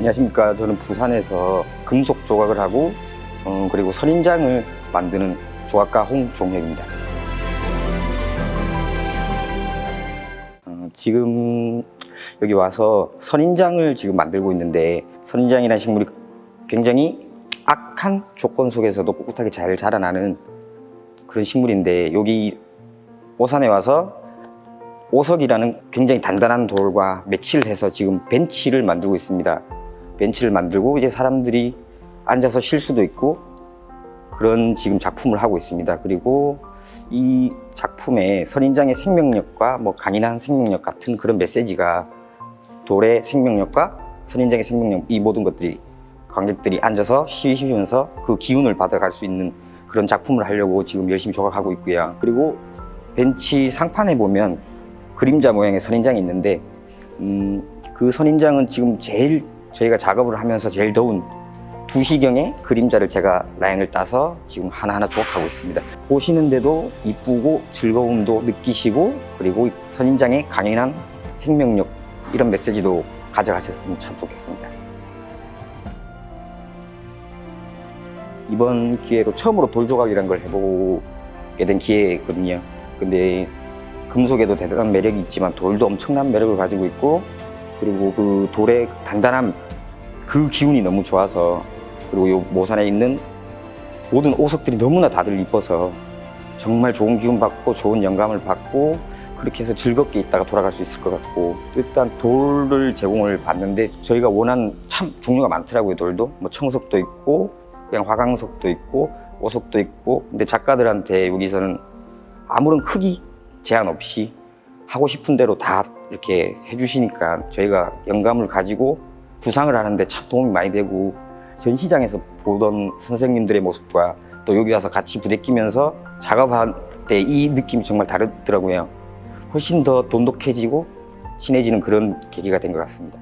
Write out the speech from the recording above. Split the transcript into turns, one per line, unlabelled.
안녕하십니까. 저는 부산에서 금속 조각을 하고 어, 그리고 선인장을 만드는 조각가 홍종혁입니다. 어, 지금 여기 와서 선인장을 지금 만들고 있는데 선인장이라는 식물이 굉장히 악한 조건 속에서도 꿋꿋하게 잘 자라나는 그런 식물인데 여기 오산에 와서 오석이라는 굉장히 단단한 돌과 매치를 해서 지금 벤치를 만들고 있습니다. 벤치를 만들고 이제 사람들이 앉아서 쉴 수도 있고 그런 지금 작품을 하고 있습니다. 그리고 이 작품에 선인장의 생명력과 뭐 강인한 생명력 같은 그런 메시지가 돌의 생명력과 선인장의 생명력 이 모든 것들이 관객들이 앉아서 쉬시면서 그 기운을 받아갈 수 있는 그런 작품을 하려고 지금 열심히 조각하고 있고요. 그리고 벤치 상판에 보면 그림자 모양의 선인장이 있는데 음, 그 선인장은 지금 제일 저희가 작업을 하면서 제일 더운 2시경에 그림자를 제가 라인을 따서 지금 하나하나 조각하고 있습니다. 보시는데도 이쁘고 즐거움도 느끼시고 그리고 이 선인장의 강인한 생명력 이런 메시지도 가져가셨으면 참 좋겠습니다. 이번 기회로 처음으로 돌조각이라는 걸 해보게 된 기회거든요. 근데 금속에도 대단한 매력이 있지만 돌도 엄청난 매력을 가지고 있고 그리고 그 돌의 단단함 그 기운이 너무 좋아서 그리고 요 모산에 있는 모든 오석들이 너무나 다들 이뻐서 정말 좋은 기운 받고 좋은 영감을 받고 그렇게 해서 즐겁게 있다가 돌아갈 수 있을 것 같고 일단 돌을 제공을 받는데 저희가 원하는 참 종류가 많더라고요 돌도. 뭐 청석도 있고 그냥 화강석도 있고 오석도 있고 근데 작가들한테 여기서는 아무런 크기 제한 없이 하고 싶은 대로 다 이렇게 해주시니까 저희가 영감을 가지고 구상을 하는데 참 도움이 많이 되고 전시장에서 보던 선생님들의 모습과 또 여기 와서 같이 부대끼면서 작업할 때 이 느낌이 정말 다르더라고요. 훨씬 더 돈독해지고 친해지는 그런 계기가 된 것 같습니다.